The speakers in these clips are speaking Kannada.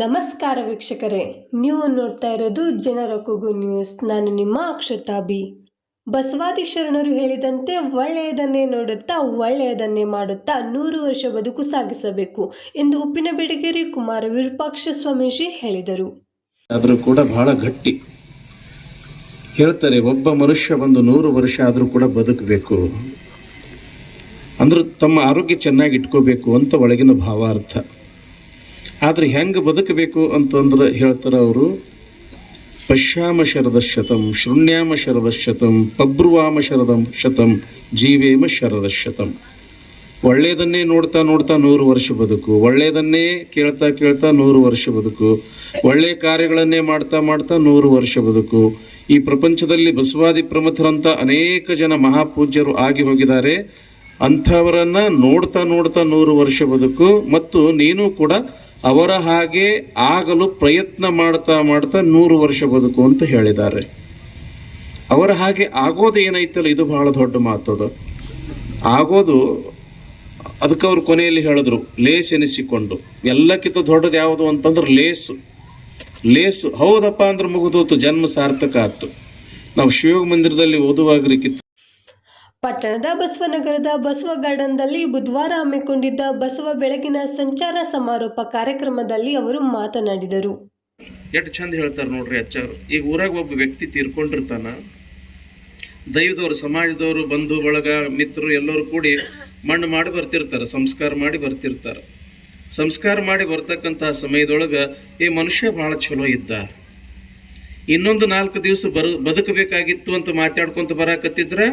ನಮಸ್ಕಾರ ವೀಕ್ಷಕರೇ. ನೀವು ನೋಡ್ತಾ ಇರೋದು ಜನರ ಕೂಗು ನ್ಯೂಸ್ ನಾನು ನಿಮ್ಮ ಅಕ್ಷತಾ ಬಿ. ಬಸವಾದಿ ಶರಣರು ಹೇಳಿದಂತೆ ಒಳ್ಳೆಯದನ್ನೇ ನೋಡುತ್ತಾ ಒಳ್ಳೆಯದನ್ನೇ ಮಾಡುತ್ತಾ ನೂರು ವರ್ಷ ಬದುಕು ಸಾಗಿಸಬೇಕು ಎಂದು ಉಪ್ಪಿನ ಬೆಡಗೇರಿ ಕುಮಾರ ವಿರೂಪಾಕ್ಷ ಸ್ವಾಮೀಜಿ ಹೇಳಿದರು. ಆದರೂ ಕೂಡ ಬಹಳ ಗಟ್ಟಿ. ಹೇಳ್ತಾರೆ, ಒಬ್ಬ ಮನುಷ್ಯ ಒಂದು ನೂರು ವರ್ಷ ಆದರೂ ಕೂಡ ಬದುಕಬೇಕು. ಅಂದ್ರೆ ತಮ್ಮ ಆರೋಗ್ಯ ಚೆನ್ನಾಗಿ ಇಟ್ಕೋಬೇಕು ಅಂತ ಒಳಗಿನ ಭಾವಾರ್ಥ. ಆದರೆ ಹೆಂಗೆ ಬದುಕಬೇಕು ಅಂತಂದ್ರೆ ಹೇಳ್ತಾರೆ ಅವರು, ಪಶ್ಯಾಮ ಶರದ ಶತಂ, ಶೃಣ್ಯಾಮ ಶರದ ಶತಂ, ಪಬ್ರುವಾಮ ಶರದ ಶತಂ, ಜೀವೇಮ ಶರದ ಶತಂ. ಒಳ್ಳೆಯದನ್ನೇ ನೋಡ್ತಾ ನೋಡ್ತಾ ನೂರು ವರ್ಷ ಬದುಕು ಒಳ್ಳೆಯದನ್ನೇ ಕೇಳ್ತಾ ಕೇಳ್ತಾ ನೂರು ವರ್ಷ ಬದುಕು ಒಳ್ಳೆಯ ಕಾರ್ಯಗಳನ್ನೇ ಮಾಡ್ತಾ ಮಾಡ್ತಾ ನೂರು ವರ್ಷ ಬದುಕು. ಈ ಪ್ರಪಂಚದಲ್ಲಿ ಬಸವಾದಿ ಪ್ರಮಥರಂತ ಅನೇಕ ಜನ ಮಹಾಪೂಜ್ಯರು ಆಗಿ ಹೋಗಿದ್ದಾರೆ. ಅಂಥವರನ್ನು ನೋಡ್ತಾ ನೋಡ್ತಾ ನೂರು ವರ್ಷ ಬದುಕು, ಮತ್ತು ನೀನು ಕೂಡ ಅವರ ಹಾಗೆ ಆಗಲು ಪ್ರಯತ್ನ ಮಾಡ್ತಾ ಮಾಡ್ತಾ ನೂರು ವರ್ಷ ಬದುಕು ಅಂತ ಹೇಳಿದ್ದಾರೆ. ಅವರ ಹಾಗೆ ಆಗೋದು ಏನೈತಲ್ಲ ಇದು ಬಹಳ ದೊಡ್ಡ ಮಾತದು ಆಗೋದು, ಅದಕ್ಕೆ ಅವ್ರು ಕೊನೆಯಲ್ಲಿ ಹೇಳಿದ್ರು, ಲೇಸ್ ಎನಿಸಿಕೊಂಡು. ಎಲ್ಲಕ್ಕಿಂತ ದೊಡ್ಡದು ಯಾವುದು ಅಂತಂದ್ರೆ ಲೇಸು. ಲೇಸು, ಹೌದಪ್ಪ ಅಂದ್ರೆ ಮುಗಿದೋತು ಜನ್ಮ ಸಾರ್ಥಕ ಆಯ್ತು. ನಾವು ಶಿವಮಂದಿರದಲ್ಲಿ ಮಂದಿರದಲ್ಲಿ ಓದುವಾಗಲಿಕ್ಕಿತ್ತು. ಪಟ್ಟಣದ ಬಸವನಗರದ ಬಸವ ಗಾರ್ಡನ್ದಲ್ಲಿ ಬುಧವಾರ ಹಮ್ಮಿಕೊಂಡಿದ್ದ ಬಸವ ಬೆಳಗಿನ ಸಂಚಾರ ಸಮಾರೋಪ ಕಾರ್ಯಕ್ರಮದಲ್ಲಿ ಅವರು ಮಾತನಾಡಿದರು. ಎಷ್ಟು ಚಂದ ಹೇಳ್ತಾರೆ ನೋಡ್ರಿ ಅಚ್ಚಾರು ಈಗ ಊರಾಗ ಒಬ್ಬ ವ್ಯಕ್ತಿ ತೀರ್ಕೊಂಡಿರ್ತಾನ. ದೈವದವರು, ಸಮಾಜದವರು, ಬಂಧು, ಬಳಗ, ಮಿತ್ರರು ಎಲ್ಲರೂ ಕೂಡಿ ಮಣ್ಣು ಮಾಡಿ ಬರ್ತಿರ್ತಾರೆ, ಸಂಸ್ಕಾರ ಮಾಡಿ ಬರ್ತಿರ್ತಾರೆ. ಸಂಸ್ಕಾರ ಮಾಡಿ ಬರ್ತಕ್ಕಂತಹ ಸಮಯದೊಳಗೆ ಈ ಮನುಷ್ಯ ಭಾಳ ಚಲೋ ಇದ್ದ. ಇನ್ನೊಂದು ನಾಲ್ಕು ದಿವಸ ಬರು, ಬದುಕಬೇಕಾಗಿತ್ತು ಅಂತ ಮಾತಾಡ್ಕೊಂತ ಬರಾಕತ್ತಿದ್ರೆ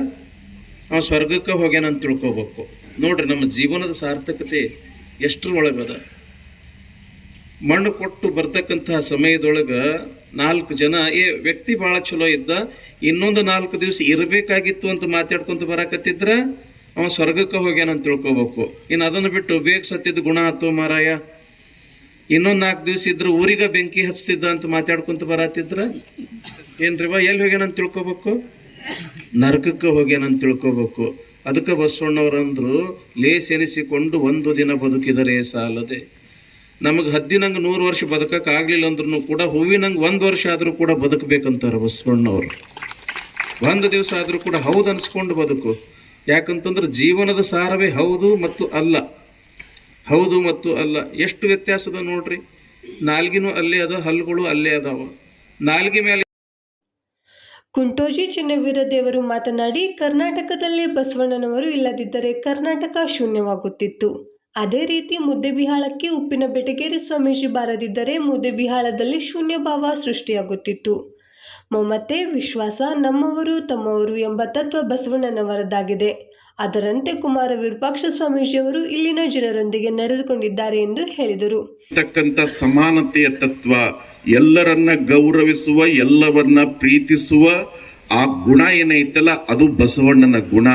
ಅವ ಸ್ವರ್ಗಕ್ಕೆ ಹೋಗ್ಯಾನಂತ ತಿಳ್ಕೋಬೇಕು. ನೋಡ್ರಿ ನಮ್ಮ ಜೀವನದ ಸಾರ್ಥಕತೆ ಎಷ್ಟರ ಒಳಗದ ಮಣ್ಣು ಕೊಟ್ಟು ಬರ್ತಕ್ಕಂತಹ ಸಮಯದೊಳಗೆ ನಾಲ್ಕು ಜನ, ಏ, ವ್ಯಕ್ತಿ ಭಾಳ ಚಲೋ ಇದ್ದ, ಇನ್ನೊಂದು ನಾಲ್ಕು ದಿವಸ ಇರಬೇಕಾಗಿತ್ತು ಅಂತ ಮಾತಾಡ್ಕೊಂತ ಬರಾಕತ್ತಿದ್ರ, ಅವ ಸ್ವರ್ಗಕ್ಕೆ ಹೋಗ್ಯಾನ ಅಂತ ತಿಳ್ಕೊಬೇಕು. ಇನ್ನು ಅದನ್ನು ಬಿಟ್ಟು ಬೇಗ ಸತ್ತಿದ್ದ ಗುಣ ಆತು ಮಾರಾಯ. ಇನ್ನೊಂದು ನಾಲ್ಕು ದಿವಸ ಇದ್ರೆ ಊರಿಗೆ ಬೆಂಕಿ ಹಚ್ತಿದ್ದ ಅಂತ ಮಾತಾಡ್ಕೊಂತ ಬರತ್ತಿದ್ರ ಏನ್ರಿವ ಎಲ್ಲಿ ಹೋಗ್ಯಾನ ಅಂತ ತಿಳ್ಕೊಬೇಕು? ನರಕಕ್ಕೆ ಹೋಗ್ಯಾನ ಅಂತ ತಿಳ್ಕೊಬೇಕು. ಅದಕ್ಕೆ ಬಸವಣ್ಣವರಂದ್ರು ಲೇಸ್ ಎನಿಸಿಕೊಂಡು ಒಂದು ದಿನ ಬದುಕಿದರೆ ಸಾಲದೆ. ನಮಗೆ ಹದ್ದಿನಂಗೆ ನೂರು ವರ್ಷ ಬದುಕಕ್ಕೆ ಆಗಲಿಲ್ಲ ಅಂದ್ರೂ ಕೂಡ, ಹೂವಿನಂಗೆ ಒಂದು ವರ್ಷ ಆದರೂ ಕೂಡ ಬದುಕಬೇಕಂತಾರೆ ಬಸವಣ್ಣವರು. ಒಂದು ದಿವಸ ಆದರೂ ಕೂಡ ಹೌದು ಅನ್ಸ್ಕೊಂಡು ಬದುಕು. ಯಾಕಂತಂದ್ರೆ ಜೀವನದ ಸಾರವೇ ಹೌದು ಮತ್ತು ಅಲ್ಲ. ಹೌದು ಮತ್ತು ಅಲ್ಲ. ಎಷ್ಟು ವ್ಯತ್ಯಾಸದ ನೋಡ್ರಿ. ನಾಲ್ಗಿನೂ ಅಲ್ಲೇ ಅದ, ಹಲ್ಲುಗಳು ಅಲ್ಲೇ ಅದಾವ. ನಾಲ್ಗಿ ಮೇಲೆ ಕುಂಟೋಜಿ ಚಿನ್ನವೀರದೇವರು ಮಾತನಾಡಿ, ಕರ್ನಾಟಕದಲ್ಲಿ ಬಸವಣ್ಣನವರು ಇಲ್ಲದಿದ್ದರೆ ಕರ್ನಾಟಕ ಶೂನ್ಯವಾಗುತ್ತಿತ್ತು. ಅದೇ ರೀತಿ ಮುದ್ದೆಬಿಹಾಳಕ್ಕೆ ಉಪ್ಪಿನ ಬೆಟಗೇರಿ ಸ್ವಾಮೀಜಿ ಬಾರದಿದ್ದರೆ ಮುದ್ದೆಬಿಹಾಳದಲ್ಲಿ ಶೂನ್ಯ ಭಾವ ಸೃಷ್ಟಿಯಾಗುತ್ತಿತ್ತು. ಮಮತೆ ವಿಶ್ವಾಸ ನಮ್ಮವರು ತಮ್ಮವರು ಎಂಬ ತತ್ವ ಬಸವಣ್ಣನವರದ್ದಾಗಿದೆ ಅದರಂತೆ ಕುಮಾರ ವಿರೂಪಾಕ್ಷ ಸ್ವಾಮೀಜಿಯವರು ಇಲ್ಲಿನ ಜನರೊಂದಿಗೆ ನಡೆದುಕೊಂಡಿದ್ದಾರೆ ಎಂದು ಹೇಳಿದರು. ತಕ್ಕಂತ ಸಮಾನತೆಯ ತತ್ವ ಎಲ್ಲರನ್ನ ಗೌರವಿಸುವ, ಎಲ್ಲವನ್ನ ಪ್ರೀತಿಸುವ ಆ ಗುಣ ಏನೈತಲ್ಲ, ಅದು ಬಸವಣ್ಣನ ಗುಣ.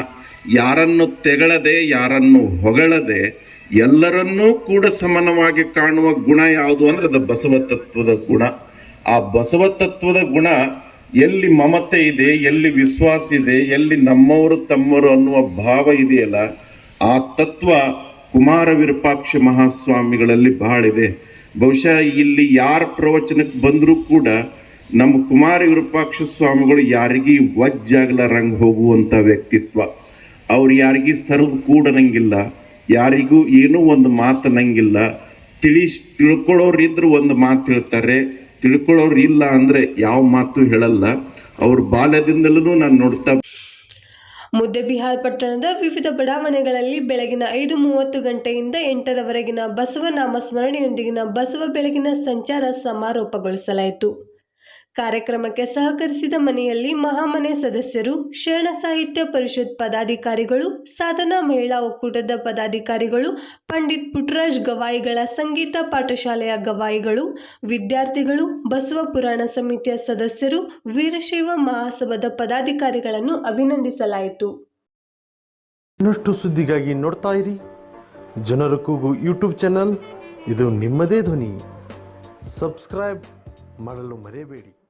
ಯಾರನ್ನು ತೆಗಳದೆ, ಯಾರನ್ನು ಹೊಗಳದೆ, ಎಲ್ಲರನ್ನೂ ಕೂಡ ಸಮಾನವಾಗಿ ಕಾಣುವ ಗುಣ ಯಾವುದು ಅಂದ್ರೆ ಅದು ಬಸವ ತತ್ವದ ಗುಣ. ಆ ಬಸವ ತತ್ವದ ಗುಣ ಎಲ್ಲಿ ಮಮತೆ ಇದೆ, ಎಲ್ಲಿ ವಿಶ್ವಾಸ ಇದೆ, ಎಲ್ಲಿ ನಮ್ಮವರು ತಮ್ಮವರು ಅನ್ನುವ ಭಾವ ಇದೆಯಲ್ಲ, ಆ ತತ್ವ ಕುಮಾರ ವಿರೂಪಾಕ್ಷ ಮಹಾಸ್ವಾಮಿಗಳಲ್ಲಿ ಬಹಳ ಇದೆ ಬಹುಶಃ ಇಲ್ಲಿ ಯಾರ ಪ್ರವಚನಕ್ಕೆ ಬಂದರೂ ಕೂಡ ನಮ್ಮ ಕುಮಾರ ವಿರೂಪಾಕ್ಷ ಸ್ವಾಮಿಗಳು ಯಾರಿಗೂ ವಜ್ಜಾಗ್ಲಾರಂಗ್ ಹೋಗುವಂಥ ವ್ಯಕ್ತಿತ್ವ. ಅವ್ರು ಯಾರಿಗೂ ಸರಿದು ಕೂಡನಂಗಿಲ್ಲ, ಯಾರಿಗೂ ಏನೂ ಒಂದು ಮಾತನಂಗಿಲ್ಲ. ತಿಳಿಸ್ ತಿಳ್ಕೊಳ್ಳೋರು ಇದ್ದರೂ ಒಂದು ಮಾತು ಹೇಳ್ತಾರೆ ತಿಳ್ಕೊಳ್ಳೋರು ಇಲ್ಲ ಅಂದ್ರೆ ಯಾವ ಮಾತು ಹೇಳಲ್ಲ. ಅವ್ರ ಬಾಲ್ಯದಿಂದಲೂ ನಾನು ನೋಡ್ತಾ ಮುದ್ದೆಬಿಹಾಳ್ ಪಟ್ಟಣದ ವಿವಿಧ ಬಡಾವಣೆಗಳಲ್ಲಿ ಬೆಳಗಿನ ಐದು ಮೂವತ್ತು ಗಂಟೆಯಿಂದ ಎಂಟರವರೆಗಿನ ಬಸವ ನಾಮ ಸ್ಮರಣೆಯೊಂದಿಗಿನ ಬಸವ ಬೆಳಗಿನ ಸಂಚಾರ ಸಮಾರೋಪಗೊಳಿಸಲಾಯಿತು. ಕಾರ್ಯಕ್ರಮಕ್ಕೆ ಸಹಕರಿಸಿದ ಮನೆಯಲ್ಲಿ ಮಹಾಮನೆ ಸದಸ್ಯರು, ಶರಣ ಸಾಹಿತ್ಯ ಪರಿಷತ್ ಪದಾಧಿಕಾರಿಗಳು, ಸಾಧನಾ ಮಹಿಳಾ ಒಕ್ಕೂಟದ ಪದಾಧಿಕಾರಿಗಳು, ಪಂಡಿತ್ ಪುಟ್ಟರಾಜ್ ಗವಾಯಿಗಳ ಸಂಗೀತ ಪಾಠಶಾಲೆಯ ಗವಾಯಿಗಳು, ವಿದ್ಯಾರ್ಥಿಗಳು, ಬಸವ ಪುರಾಣ ಸಮಿತಿಯ ಸದಸ್ಯರು, ವೀರಶೈವ ಮಹಾಸಭಾದ ಪದಾಧಿಕಾರಿಗಳನ್ನು ಅಭಿನಂದಿಸಲಾಯಿತು. ಇನ್ನಷ್ಟು ಸುದ್ದಿಗಾಗಿ ನೋಡ್ತಾ ಇರಿ. ಜನರ ಕೂಗು ಯೂಟ್ಯೂಬ್ ಚಾನಲ್. ಇದು ನಿಮ್ಮದೇ ಧ್ವನಿ. ಸಬ್ಸ್ಕ್ರೈಬ್ ಮಾಡಲು ಮರೆಯಬೇಡಿ.